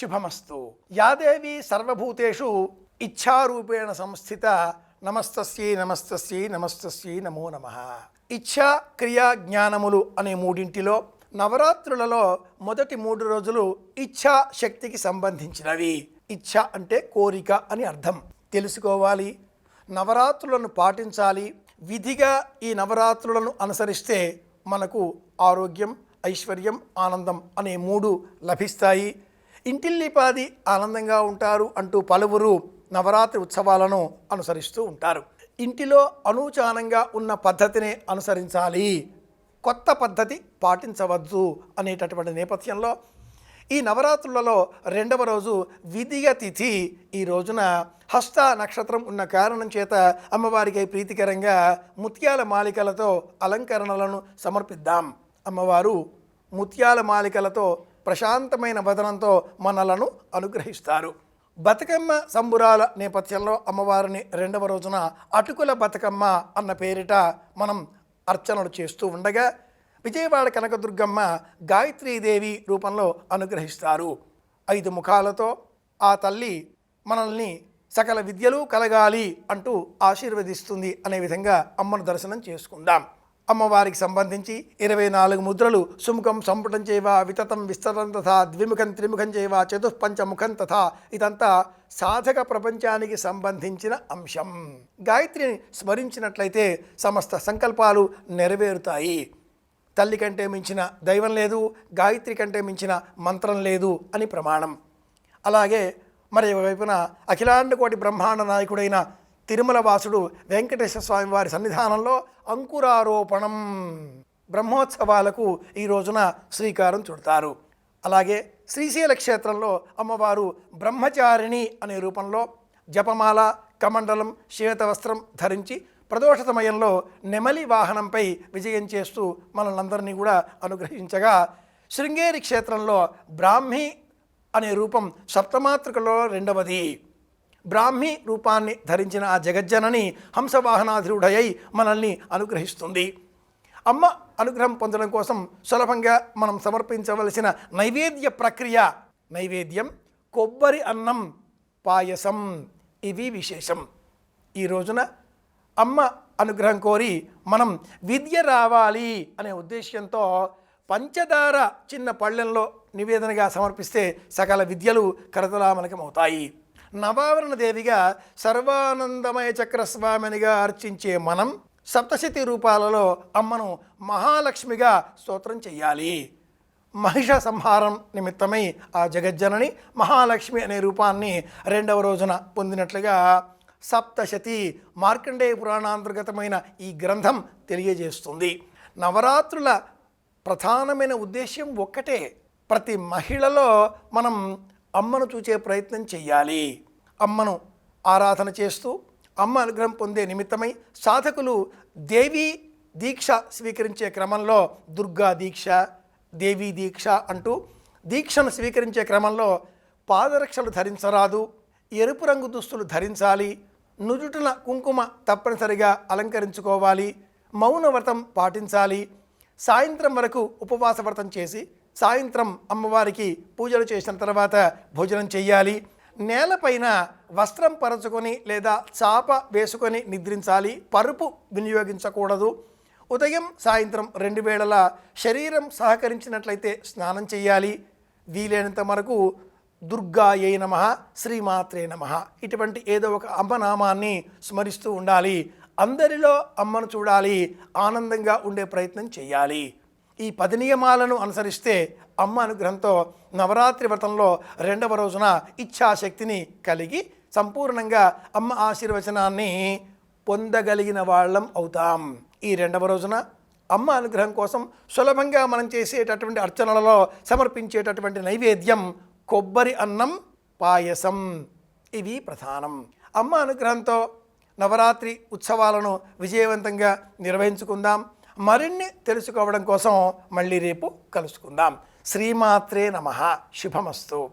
శుభమస్తు. యాదేవి సర్వభూతేషు ఇచ్ఛారూపేణ సంస్థిత నమస్తస్యై నమస్తస్యై నమస్తస్యై నమో నమ. ఇచ్ఛా క్రియా జ్ఞానములు అనే మూడింటిలో నవరాత్రులలో మొదటి మూడు రోజులు ఇచ్ఛా శక్తికి సంబంధించినవి. ఇచ్ఛ అంటే కోరిక అని అర్థం. తెలుసుకోవాలి. నవరాత్రులను పాటించాలి. విధిగా ఈ నవరాత్రులను అనుసరిస్తే మనకు ఆరోగ్యం ఐశ్వర్యం ఆనందం అనే మూడు లభిస్తాయి. ఇంటిల్లిపాది ఆనందంగా ఉంటారు అంటూ పలువురు నవరాత్రి ఉత్సవాలను అనుసరిస్తూ ఉంటారు. ఇంటిలో అనూచానంగా ఉన్న పద్ధతిని అనుసరించాలి. కొత్త పద్ధతి పాటించవద్దు అనేటటువంటి నేపథ్యంలో ఈ నవరాత్రులలో రెండవ రోజు విధియ తిథి ఈ రోజున హస్త నక్షత్రం ఉన్న కారణం చేత అమ్మవారికి ప్రీతికరంగా ముత్యాల మాలికలతో అలంకరణలను సమర్పిద్దాం. అమ్మవారు ముత్యాల మాలికలతో ప్రశాంతమైన వదనంతో మనలను అనుగ్రహిస్తారు. బతుకమ్మ సంబురాల నేపథ్యంలో అమ్మవారిని రెండవ రోజున అటుకుల బతుకమ్మ అన్న పేరిట మనం అర్చనలు చేస్తూ ఉండగా విజయవాడ కనకదుర్గమ్మ గాయత్రీదేవి రూపంలో అనుగ్రహిస్తారు. ఐదు ముఖాలతో ఆ తల్లి మనల్ని సకల విద్యలు కలగాలి అంటూ ఆశీర్వదిస్తుంది అనే విధంగా అమ్మను దర్శనం చేసుకుందాం. అమ్మవారికి సంబంధించి ఇరవై నాలుగు ముద్రలు సుముఖం సంపుటం చేయవ వితతం విస్తరం తథా ద్విముఖం త్రిముఖం చేయవ చతుఃపంచముఖం తథా ఇదంతా సాధక ప్రపంచానికి సంబంధించిన అంశం. గాయత్రిని స్మరించినట్లయితే సమస్త సంకల్పాలు నెరవేరుతాయి. తల్లి కంటే మించిన దైవం లేదు గాయత్రి కంటే మించిన మంత్రం లేదు అని ప్రమాణం. అలాగే మరి వైపున అఖిలాండ కోటి బ్రహ్మాండ నాయకుడైన తిరుమల వాసుడు వెంకటేశ్వర స్వామి వారి సన్నిధానంలో అంకురారోపణం బ్రహ్మోత్సవాలకు ఈ రోజున శ్రీకారం చుడతారు. అలాగే శ్రీశైల క్షేత్రంలో అమ్మవారు బ్రహ్మచారిణి అనే రూపంలో జపమాల కమండలం శ్వేతవస్త్రం ధరించి ప్రదోష సమయంలో నెమలి వాహనంపై విజయం చేస్తూ మనల్నందరినీ కూడా అనుగ్రహించగా శృంగేరి క్షేత్రంలో బ్రాహ్మి అనే రూపం సప్తమాతృకలో రెండవది. బ్రాహ్మి రూపాన్ని ధరించిన ఆ జగజ్జనని హంసవాహనాధిరుడై మనల్ని అనుగ్రహిస్తుంది. అమ్మ అనుగ్రహం పొందడం కోసం సులభంగా మనం సమర్పించవలసిన నైవేద్య ప్రక్రియ నైవేద్యం కొబ్బరి అన్నం పాయసం. ఇవి విశేషం. ఈ రోజున అమ్మ అనుగ్రహం కోరి మనం విద్య రావాలి అనే ఉద్దేశ్యంతో పంచదార చిన్న పళ్ళెంలో నివేదనగా సమర్పిస్తే సకల విద్యలు కరతలామలకమవుతాయి. నవావరణ దేవిగా సర్వానందమయ చక్రస్వామినిగా అర్చించే మనం సప్తశతి రూపాలలో అమ్మను మహాలక్ష్మిగా స్తోత్రం చెయ్యాలి. మహిష సంహారం నిమిత్తమై ఆ జగజ్జనని మహాలక్ష్మి అనే రూపాన్ని రెండవ రోజున పొందినట్లుగా సప్తశతి మార్కండేయ పురాణాంతర్గతమైన ఈ గ్రంథం తెలియజేస్తుంది. నవరాత్రుల ప్రధానమైన ఉద్దేశ్యం ఒక్కటే. ప్రతి మహిళలో మనం అమ్మను చూచే ప్రయత్నం చెయ్యాలి. అమ్మను ఆరాధన చేస్తూ అమ్మ అనుగ్రహం పొందే నిమిత్తమై సాధకులు దేవీ దీక్ష స్వీకరించే క్రమంలో దుర్గా దీక్ష దేవీ దీక్ష అంటూ దీక్షను స్వీకరించే క్రమంలో పాదరక్షలు ధరించరాదు ఎరుపు రంగు దుస్తులు ధరించాలి నుదుటిన కుంకుమ తప్పనిసరిగా అలంకరించుకోవాలి మౌన వ్రతం పాటించాలి సాయంత్రం వరకు ఉపవాస వ్రతం చేసి సాయంత్రం అమ్మవారికి పూజలు చేసిన తర్వాత భోజనం చేయాలి నేలపైన వస్త్రం పరచుకొని లేదా చాప వేసుకొని నిద్రించాలి. పరుపు వినియోగించకూడదు. ఉదయం సాయంత్రం రెండు వేళల శరీరం సహకరించినట్లయితే స్నానం చేయాలి వీలైనంత వరకు దుర్గాయై నమ శ్రీమాత్రే నమ. ఇటువంటి ఏదో ఒక అమ్మనామాన్ని స్మరిస్తూ ఉండాలి. అందరిలో అమ్మను చూడాలి. ఆనందంగా ఉండే ప్రయత్నం చేయాలి ఈ పది నియమాలను అనుసరిస్తే అమ్మ అనుగ్రహంతో నవరాత్రి వ్రతంలో రెండవ రోజున ఇచ్ఛాశక్తిని కలిగి సంపూర్ణంగా అమ్మ ఆశీర్వచనాన్ని పొందగలిగిన వాళ్ళం అవుతాం. ఈ రెండవ రోజున అమ్మ అనుగ్రహం కోసం సులభంగా మనం చేసేటటువంటి అర్చనలలో సమర్పించేటటువంటి నైవేద్యం కొబ్బరి అన్నం పాయసం. ఇవి ప్రధానం. అమ్మ అనుగ్రహంతో నవరాత్రి ఉత్సవాలను విజయవంతంగా నిర్వహించుకుందాం. మరిన్ని తెలుసుకోవడం కోసం మళ్ళీ రేపు కలుసుకుందాం. శ్రీమాత్రే నమ. శుభమస్తు.